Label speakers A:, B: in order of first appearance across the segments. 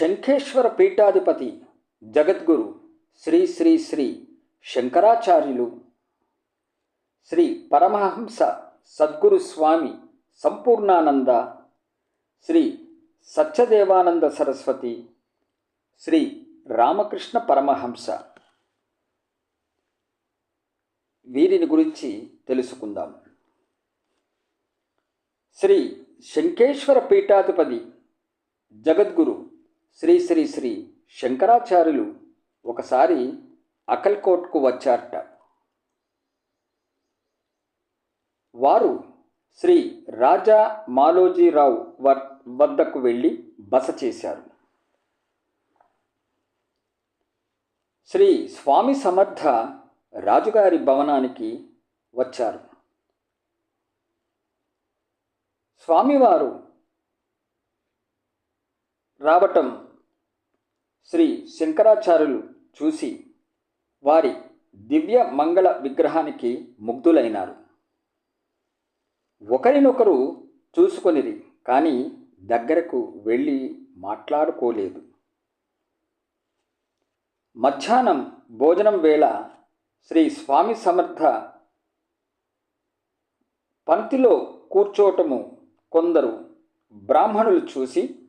A: శంఖేశ్వర పీఠాధిపతి జగద్గురు శ్రీ శ్రీ శ్రీ శంకరాచార్యులు శ్రీ పరమహంస సద్గురు స్వామి సంపూర్ణానంద శ్రీ సత్యదేవానంద సరస్వతి శ్రీ రామకృష్ణ పరమహంస. వీరిని గురించి తెలుసుకుందాం. శ్రీ శంకేశ్వర పీఠాధిపతి జగద్గురు శ్రీ శ్రీ శ్రీ శంకరాచార్యులు ఒకసారి అకల్కోట్కు వచ్చారట. వారు శ్రీ రాజా మాలోజీరావు వద్దకు వెళ్ళి బస చేశారు. శ్రీ స్వామి సమర్థ రాజుగారి భవనానికి వచ్చారు. స్వామివారు రావటం శ్రీ శంకరాచార్యులు చూసి వారి దివ్య మంగళ విగ్రహానికి ముగ్ధులైనారు. ఒకరినొకరు చూసుకొనిది కానీ దగ్గరకు వెళ్ళి మాట్లాడుకోలేదు. మధ్యాహ్నం భోజనం వేళ శ్రీ స్వామి సమర్థ పంక్తిలో కూర్చోటము కొందరు బ్రాహ్మణులు చూసి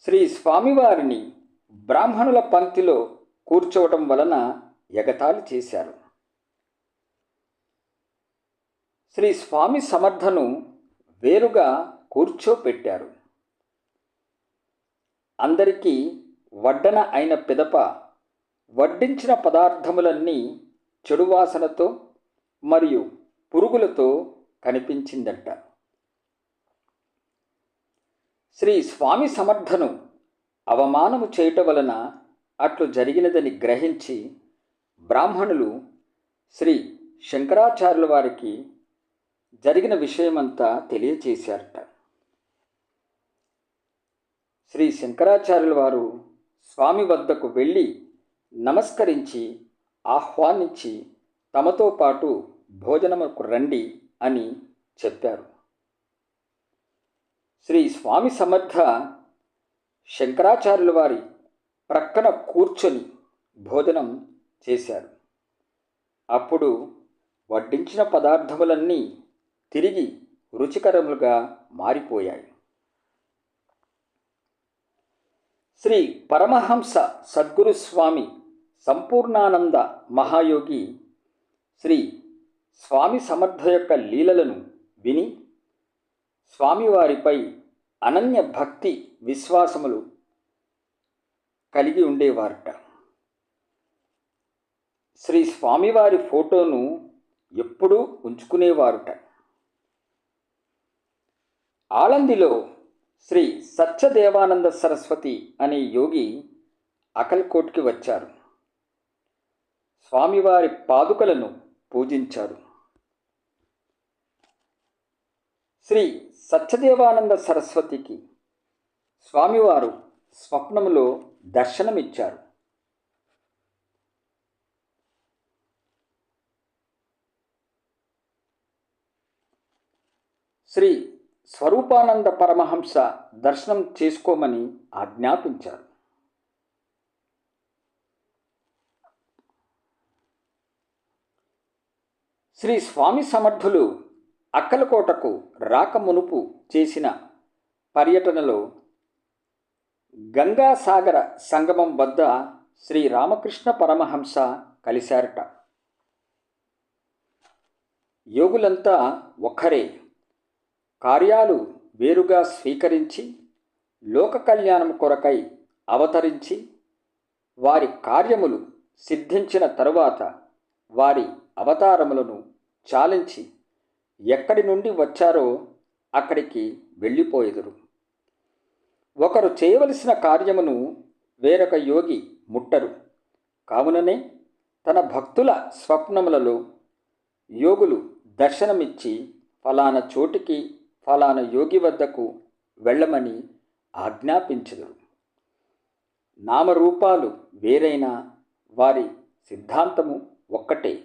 A: శ్రీ స్వామివారిని బ్రాహ్మణుల పంక్తిలో కూర్చోవటం వలన ఎగతాళి చేశారు. శ్రీ స్వామి సమర్థను వేరుగా కూర్చోపెట్టారు. అందరికీ వడ్డన అయిన పిదప వడ్డించిన పదార్థములన్నీ చెడు వాసనతో మరియు పురుగులతో కనిపించిందట. శ్రీ స్వామి సమర్థను అవమానము చేయటం వలన అట్లు జరిగినదని గ్రహించి బ్రాహ్మణులు శ్రీ శంకరాచార్యుల వారికి జరిగిన విషయమంతా తెలియచేశారట. శ్రీ శంకరాచార్యుల వారు స్వామి వద్దకు వెళ్ళి నమస్కరించి ఆహ్వానించి తమతో పాటు భోజనముకు రండి అని చెప్పారు. శ్రీ స్వామి సమర్థ శంకరాచార్యుల వారి ప్రక్కన కూర్చొని భోజనం చేశారు. అప్పుడు వడ్డించిన పదార్థములన్నీ తిరిగి రుచికరములుగా మారిపోయాయి. శ్రీ పరమహంస సద్గురు స్వామి సంపూర్ణానంద మహాయోగి శ్రీ స్వామి సమర్థ యొక్క లీలలను విని స్వామివారిపై అనన్య భక్తి విశ్వాసములు కలిగి ఉండేవారట. శ్రీ స్వామివారి ఫోటోను ఎప్పుడూ ఉంచుకునేవారుట. ఆలందిలో శ్రీ సత్యదేవానంద సరస్వతి అనే యోగి అకల్కోట్కి వచ్చారు. స్వామివారి పాదుకలను పూజించారు. శ్రీ సత్యదేవానంద సరస్వతికి స్వామివారు స్వప్నములో దర్శనమిచ్చారు. శ్రీ స్వరూపానంద పరమహంస దర్శనం చేసుకోమని ఆజ్ఞాపించారు. శ్రీ స్వామి సమర్థులు అక్కలకోటకు రాకమునుపు చేసిన పర్యటనలో గంగాసాగర సంగమం వద్ద శ్రీ రామకృష్ణ పరమహంస కలిశారట. యోగులంతా ఒక్కరే. కార్యాలు వేరుగా స్వీకరించి లోక కళ్యాణం కొరకై అవతరించి వారి కార్యములు సిద్ధించిన తరువాత వారి అవతారములను చాలించి ఎక్కడి నుండి వచ్చారో అక్కడికి వెళ్ళిపోయేదురు. ఒకరు చేయవలసిన కార్యమును వేరొక యోగి ముట్టరు. కావుననే తన భక్తుల స్వప్నములలో యోగులు దర్శనమిచ్చి ఫలానా చోటికి ఫలానా యోగి వద్దకు వెళ్ళమని ఆజ్ఞాపించదు నామరూపాలు వేరైనా వారి సిద్ధాంతము ఒక్కటే.